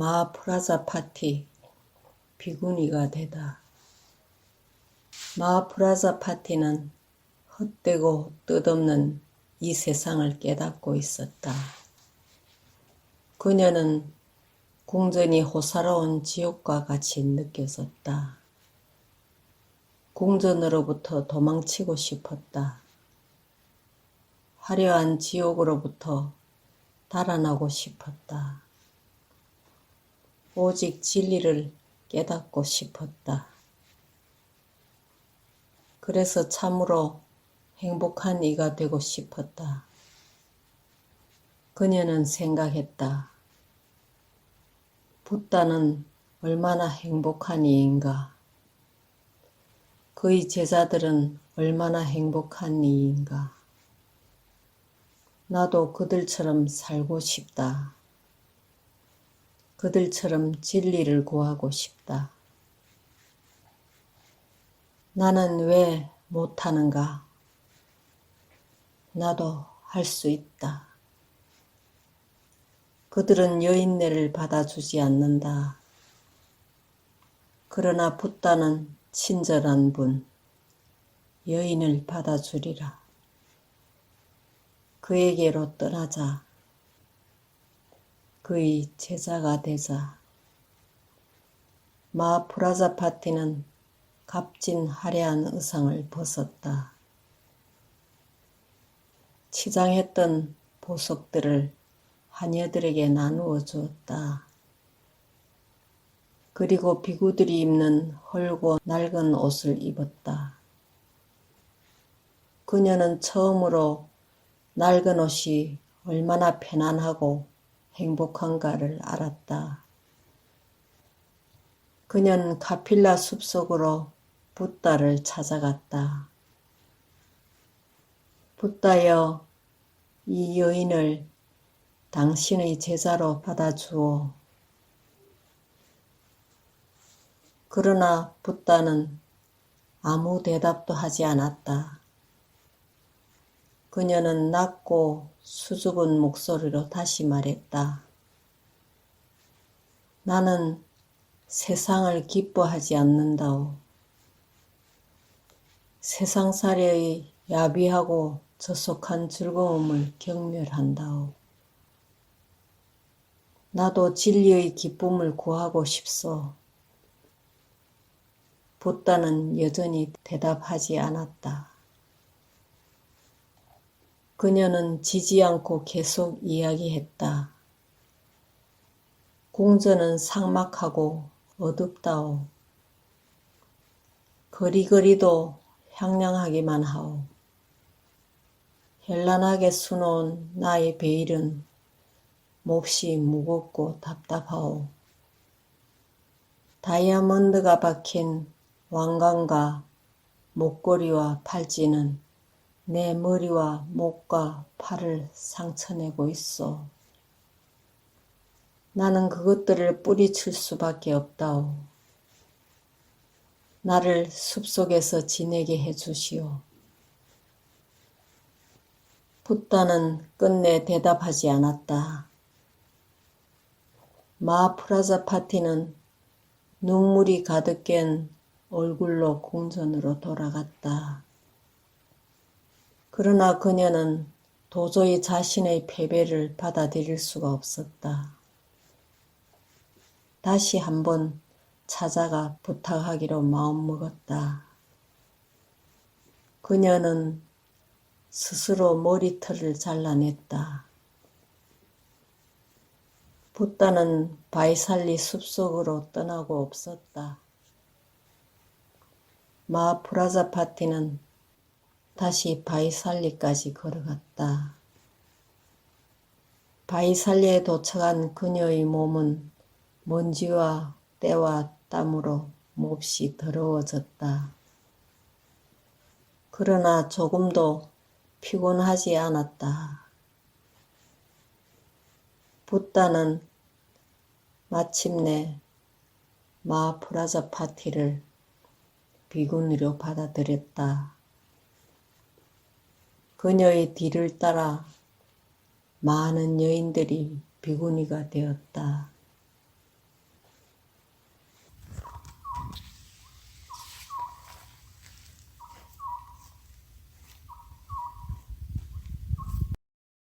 마하프라자 파티 비구니가 되다. 마하프라자 파티는 헛되고 뜻없는 이 세상을 깨닫고 있었다. 그녀는 궁전이 호사로운 지옥과 같이 느껴졌다. 궁전으로부터 도망치고 싶었다. 화려한 지옥으로부터 달아나고 싶었다. 오직 진리를 깨닫고 싶었다. 그래서 참으로 행복한 이가 되고 싶었다. 그녀는 생각했다. 붓다는 얼마나 행복한 이인가. 그의 제자들은 얼마나 행복한 이인가. 나도 그들처럼 살고 싶다. 그들처럼 진리를 구하고 싶다. 나는 왜 못하는가? 나도 할 수 있다. 그들은 여인네를 받아주지 않는다. 그러나 붓다는 친절한 분, 여인을 받아주리라. 그에게로 떠나자. 그의 제자가 되자. 마프라자 파티는 값진 화려한 의상을 벗었다. 치장했던 보석들을 하녀들에게 나누어 주었다. 그리고 비구들이 입는 헐고 낡은 옷을 입었다. 그녀는 처음으로 낡은 옷이 얼마나 편안하고 행복한가를 알았다. 그녀는 카필라 숲속으로 붓다를 찾아갔다. 붓다여, 이 여인을 당신의 제자로 받아주오. 그러나 붓다는 아무 대답도 하지 않았다. 그녀는 낮고 수줍은 목소리로 다시 말했다. 나는 세상을 기뻐하지 않는다오. 세상살이의 야비하고 저속한 즐거움을 경멸한다오. 나도 진리의 기쁨을 구하고 싶소. 붓다는 여전히 대답하지 않았다. 그녀는 지지 않고 계속 이야기했다. 궁전은 삭막하고 어둡다오. 거리거리도 향량하기만 하오. 현란하게 수놓은 나의 베일은 몹시 무겁고 답답하오. 다이아몬드가 박힌 왕관과 목걸이와 팔찌는 내 머리와 목과 팔을 상처내고 있어. 나는 그것들을 뿌리칠 수밖에 없다오. 나를 숲속에서 지내게 해주시오. 붓다는 끝내 대답하지 않았다. 마프라자 파티는 눈물이 가득 깬 얼굴로 궁전으로 돌아갔다. 그러나 그녀는 도저히 자신의 패배를 받아들일 수가 없었다. 다시 한번 찾아가 부탁하기로 마음먹었다. 그녀는 스스로 머리털을 잘라냈다. 붓다는 바이살리 숲속으로 떠나고 없었다. 마프라자 파티는 다시 바이살리까지 걸어갔다. 바이살리에 도착한 그녀의 몸은 먼지와 때와 땀으로 몹시 더러워졌다. 그러나 조금도 피곤하지 않았다. 붓다는 마침내 마프라자 파티를 비군으로 받아들였다. 그녀의 뒤를 따라 많은 여인들이 비구니가 되었다.